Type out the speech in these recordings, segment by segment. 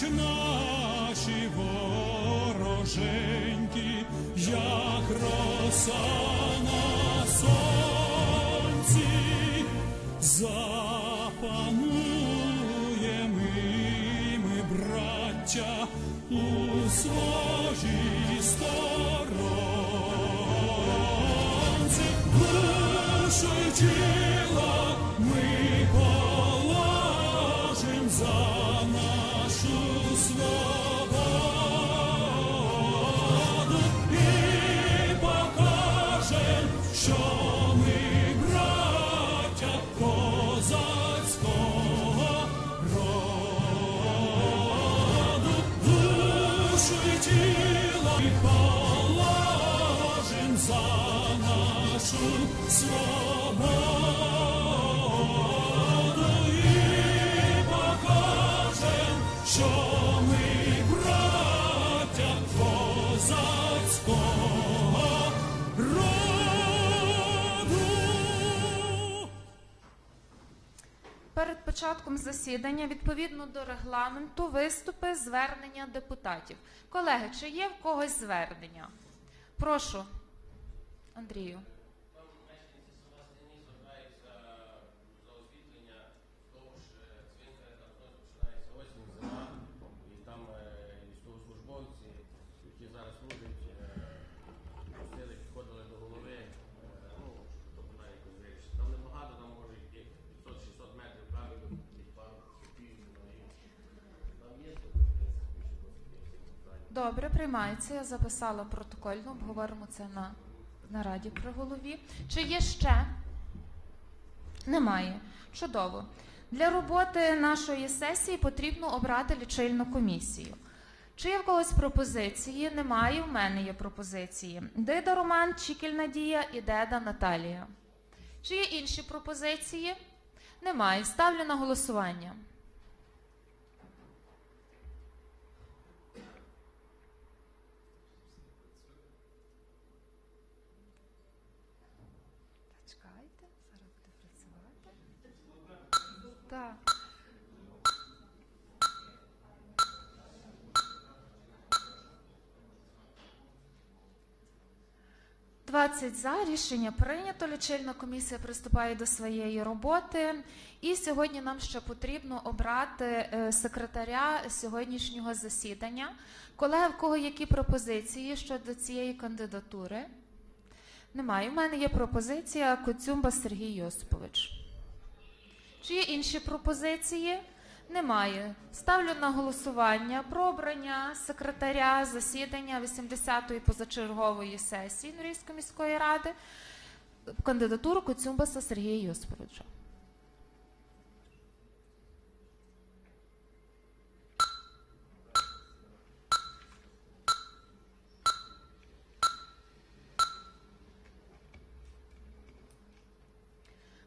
Гинуть наші вороженьки, як роса на сонці, запануємо ми, браття, у своїй сторонці, душу й тіло ми Перед початком засідання, відповідно до регламенту, виступи звернення депутатів. Колеги, чи є в когось звернення? Прошу, Андрію. Добре, приймається. Я записала протокольно, обговоримо це на, раді при голові. Чи є ще? Немає. Чудово. Для роботи нашої сесії потрібно обрати лічильну комісію. Чи є в когось пропозиції? Немає. В мене є пропозиції. Дида Роман, Чікіль Надія і Деда Наталія. Чи є інші пропозиції? Немає. Ставлю на голосування. Так. Двадцять за рішення прийнято. Лічильна комісія приступає до своєї роботи. І сьогодні нам ще потрібно обрати е, секретаря сьогоднішнього засідання. Колеги, в кого які пропозиції щодо цієї кандидатури? Немає. У мене є пропозиція Коцюмба Сергій Йосипович. Чи є інші пропозиції? Немає. Ставлю на голосування про обрання секретаря засідання 80-ї позачергової сесії Норійської міської ради кандидатуру Коцюмбаса Сергія Йосиповича.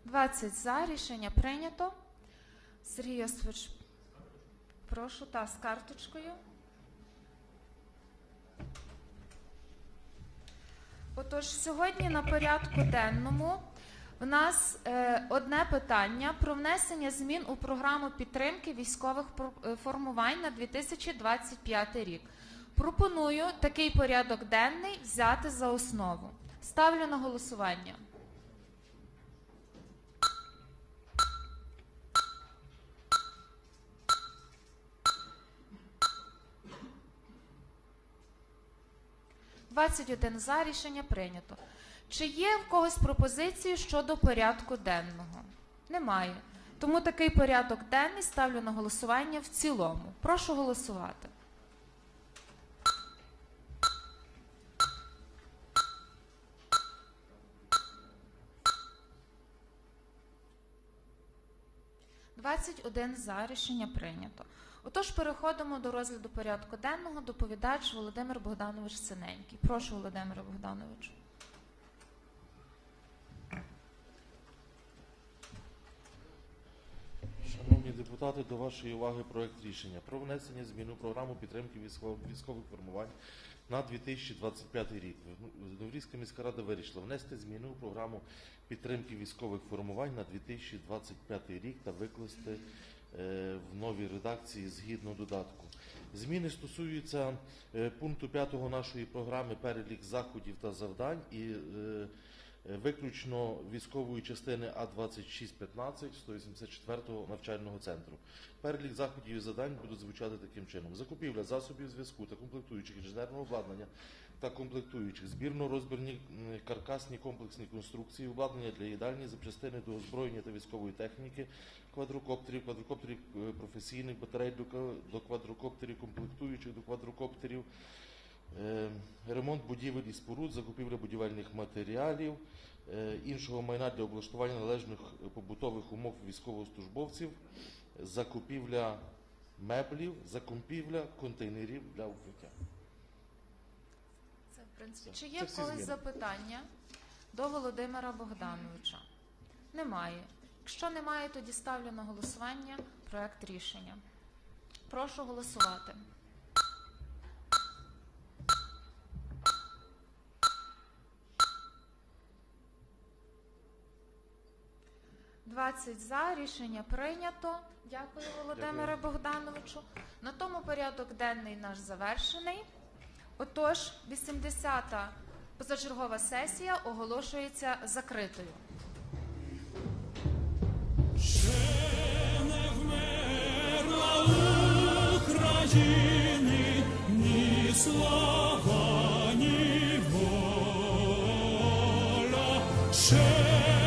Двадцять за рішення прийнято. Сергій Йосипович, прошу, та з карточкою. Отож, сьогодні на порядку денному в нас е, одне питання про внесення змін у програму підтримки військових е, формувань на 2025 рік. Пропоную такий порядок денний взяти за основу. Ставлю на голосування. Двадцять один за рішення прийнято. Чи є в когось пропозиції щодо порядку денного? Немає. Тому такий порядок денний ставлю на голосування в цілому. Прошу голосувати. Двадцять один за рішення прийнято. Отож, переходимо до розгляду порядку денного. Доповідач Володимир Богданович Синенький. Прошу, Володимире Богдановичу. Шановні депутати, до вашої уваги проект рішення про внесення змін у програму підтримки військових, формувань на 2025 рік. Новрізька міська рада вирішила внести зміни у програму підтримки військових формувань на 2025 рік та викласти в новій редакції згідно додатку. Зміни стосуються е, пункту 5 нашої програми перелік заходів та завдань і е, е, виключно військової частини А2615 184 навчального центру. Перелік заходів і завдань будуть звучати таким чином: закупівля засобів зв'язку та комплектуючих інженерного обладнання та комплектуючих, збірно-розбірні каркасні комплексні конструкції, обладнання для їдальні, запчастини до озброєння та військової техніки, квадрокоптерів, квадрокоптерів е, професійних, батарей до, квадрокоптерів, комплектуючих до квадрокоптерів, е, ремонт будівель і споруд, закупівля будівельних матеріалів, е, іншого майна для облаштування належних побутових умов військовослужбовців, закупівля меблів, закупівля контейнерів для укриття. Це, в принципі, чи є в когось запитання до Володимира Богдановича? Немає. Якщо немає, тоді ставлю на голосування проект рішення. Прошу голосувати. Двадцять за рішення прийнято. Дякую, Володимире Богдановичу. На тому порядок денний наш завершений. Отож, 80-та позачергова сесія оголошується закритою. Ще не вмерла України ні слава, ні воля. Ще